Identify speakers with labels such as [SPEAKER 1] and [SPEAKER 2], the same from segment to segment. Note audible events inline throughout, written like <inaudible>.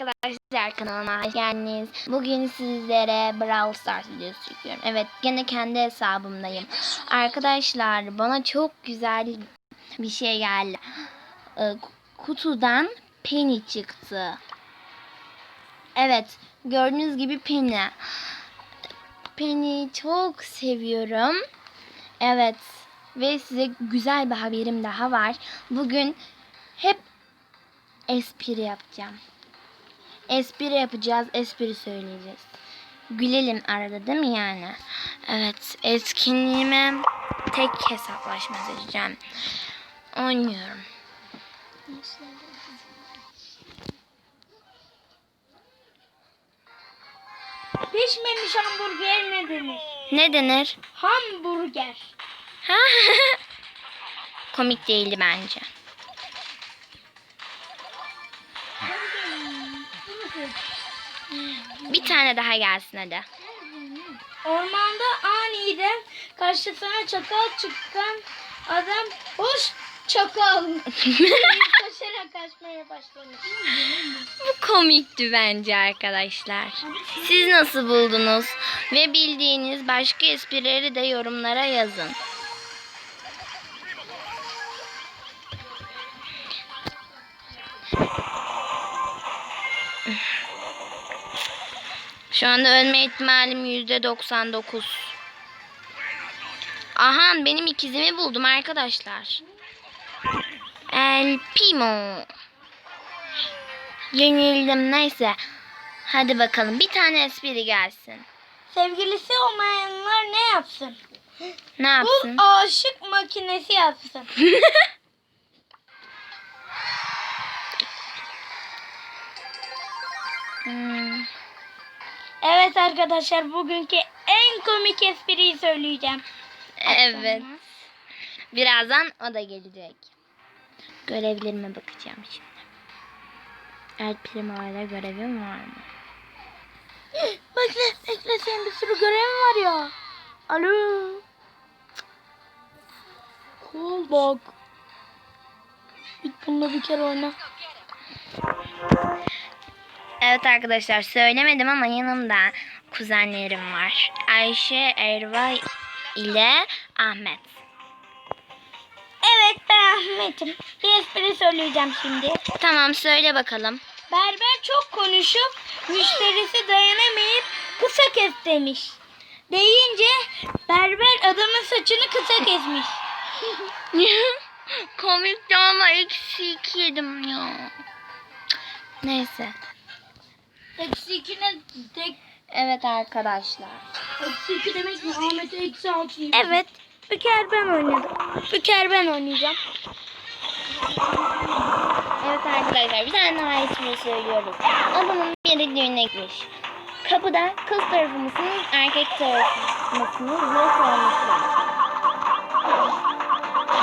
[SPEAKER 1] arkadaşlar kanalıma hoş geldiniz. Bugün sizlere Brawl Stars videosu çekiyorum. Evet gene kendi hesabımdayım. Arkadaşlar bana çok güzel bir şey geldi. Ee, kutudan Penny çıktı. Evet gördüğünüz gibi Penny. Penny çok seviyorum. Evet ve size güzel bir haberim daha var. Bugün hep espri yapacağım. Espri yapacağız, espri söyleyeceğiz. Gülelim arada değil mi yani? Evet, etkinliğime tek hesaplaşma seçeceğim. Oynuyorum.
[SPEAKER 2] Pişmemiş hamburger ne denir?
[SPEAKER 1] Ne denir?
[SPEAKER 2] Hamburger.
[SPEAKER 1] Ha? <laughs> Komik değildi bence. Bir tane daha gelsin hadi.
[SPEAKER 2] Ormanda aniden karşısına çakal çıkan adam hoş çakal. <laughs> Koşarak kaçmaya başlamış.
[SPEAKER 1] Bu komikti bence arkadaşlar. Siz nasıl buldunuz? Ve bildiğiniz başka esprileri de yorumlara yazın. Şu anda ölme ihtimalim yüzde 99. Aha benim ikizimi buldum arkadaşlar. El Pimo. Yenildim neyse. Hadi bakalım bir tane espri gelsin.
[SPEAKER 2] Sevgilisi olmayanlar ne yapsın?
[SPEAKER 1] Ne yapsın?
[SPEAKER 2] Bul aşık makinesi yapsın. <laughs> Evet arkadaşlar bugünkü en komik espriyi söyleyeceğim.
[SPEAKER 1] Evet. Birazdan o da gelecek. Görevlerime bakacağım şimdi. El Primo ile görevim var mı? <gasps>
[SPEAKER 2] Bekle, bekle senin bir sürü görevin var ya. Alo. Cool bak. Git bununla bir kere oyna.
[SPEAKER 1] Evet arkadaşlar söylemedim ama yanımda kuzenlerim var. Ayşe, Erva ile Ahmet.
[SPEAKER 2] Evet ben Ahmet'im. Bir espri söyleyeceğim şimdi.
[SPEAKER 1] Tamam söyle bakalım.
[SPEAKER 2] Berber çok konuşup müşterisi dayanamayıp kısa kes demiş. Deyince berber adamın saçını kısa kesmiş. <laughs>
[SPEAKER 1] Komikti ama eksi iki yedim ya. Neyse.
[SPEAKER 2] Eksi ikine tek
[SPEAKER 1] Evet arkadaşlar.
[SPEAKER 2] eksi iki demek mi? Ahmet'e eksi altı
[SPEAKER 1] Evet.
[SPEAKER 2] Büker ben oynadım. Büker ben oynayacağım.
[SPEAKER 1] Evet arkadaşlar bir tane daha ismi söylüyorum. Adamın biri düğüne gitmiş. Kapıda kız tarafı mısınız erkek tarafı mısınız diye sormuşlar.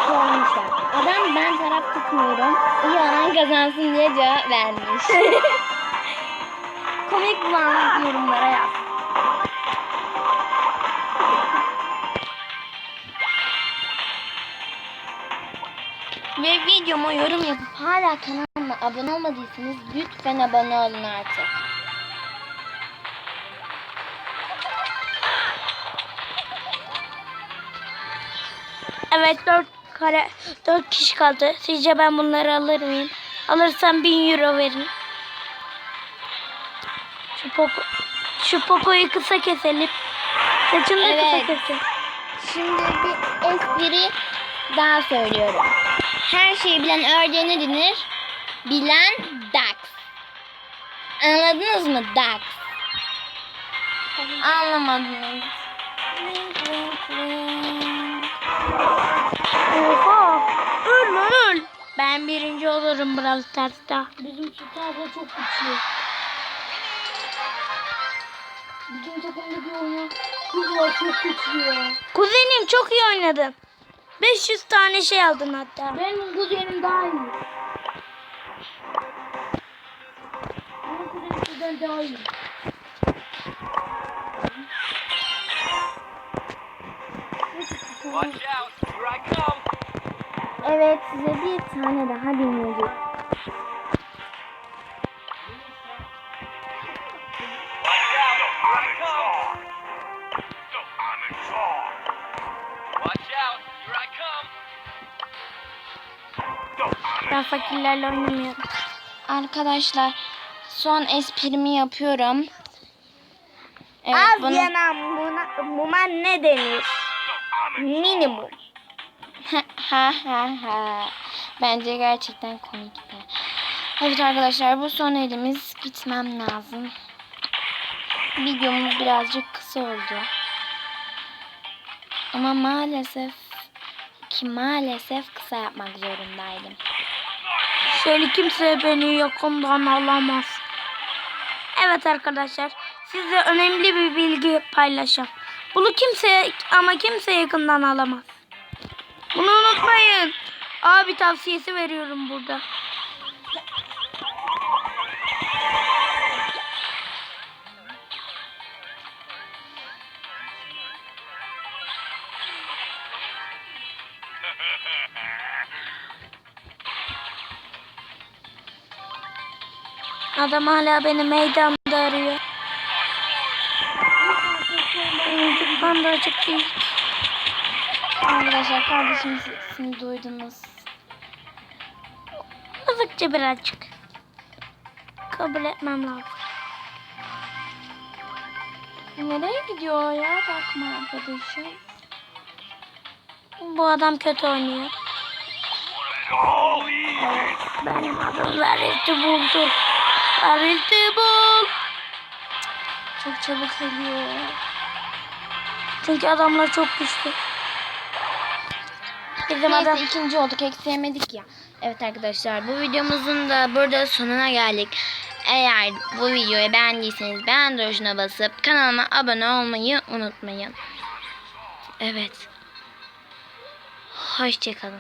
[SPEAKER 1] Sormuşlar. Adam ben taraf tutmuyorum. İyi olan kazansın diye cevap vermiş. <laughs> Komik bulan yorumlara yaz. Ve videoma yorum yapıp hala kanalıma abone olmadıysanız lütfen abone olun artık.
[SPEAKER 2] Evet dört kare dört kişi kaldı. Sizce ben bunları alır mıyım? Alırsam bin euro verin. Şu popo şu popoyu kısa keselim. Saçını da
[SPEAKER 1] Evet.
[SPEAKER 2] kısa kesin.
[SPEAKER 1] Şimdi bir espri daha söylüyorum. Her şeyi bilen ördeğe ne denir? Bilen Dax. Anladınız mı Dax? Anlamadınız.
[SPEAKER 2] Oha! Öl öl. Ben birinci olurum Brawl Stars'ta. Bizim abla çok güçlü. Bizim takımdaki oynayan kız var çok güçlü ya. Kuzenim çok iyi oynadın. 500 tane şey aldın hatta. Benim kuzenim daha iyi. Benim kuzenim sizden daha iyi.
[SPEAKER 3] Watch out, here I come.
[SPEAKER 1] Evet size bir tane daha dinleyeceğim.
[SPEAKER 2] Ben fakirlerle oynamıyorum.
[SPEAKER 1] Arkadaşlar son esprimi yapıyorum. Evet,
[SPEAKER 2] Az
[SPEAKER 1] bunu-
[SPEAKER 2] yanan buna, buna ne denir? Minimum.
[SPEAKER 1] ha ha ha. Bence gerçekten komikti. Evet arkadaşlar bu son elimiz gitmem lazım. Videomuz birazcık kısa oldu. Ama maalesef ki maalesef kısa yapmak zorundaydım.
[SPEAKER 2] Şöyle kimse beni yakından alamaz. Evet arkadaşlar size önemli bir bilgi paylaşacağım. Bunu kimse ama kimse yakından alamaz. Bunu unutmayın. Abi tavsiyesi veriyorum burada. Adam hala beni meydanda arıyor. Ben de açık değil.
[SPEAKER 1] Arkadaşlar kardeşimin sesini duydunuz.
[SPEAKER 2] Azıcık birazcık. Kabul etmem lazım.
[SPEAKER 1] Nereye gidiyor ya bakma arkadaşım.
[SPEAKER 2] Bu adam kötü oynuyor. Benim adım Verilti Bul'dur. Verilti Bul.
[SPEAKER 1] Çok çabuk ölüyor.
[SPEAKER 2] Çünkü adamlar çok güçlü. Bizim
[SPEAKER 1] Neyse
[SPEAKER 2] adam
[SPEAKER 1] ikinci olduk ekleyemedik ya. Evet arkadaşlar bu videomuzun da burada sonuna geldik. Eğer bu videoyu beğendiyseniz beğen tuşuna basıp kanalıma abone olmayı unutmayın. Evet. Hoşçakalın.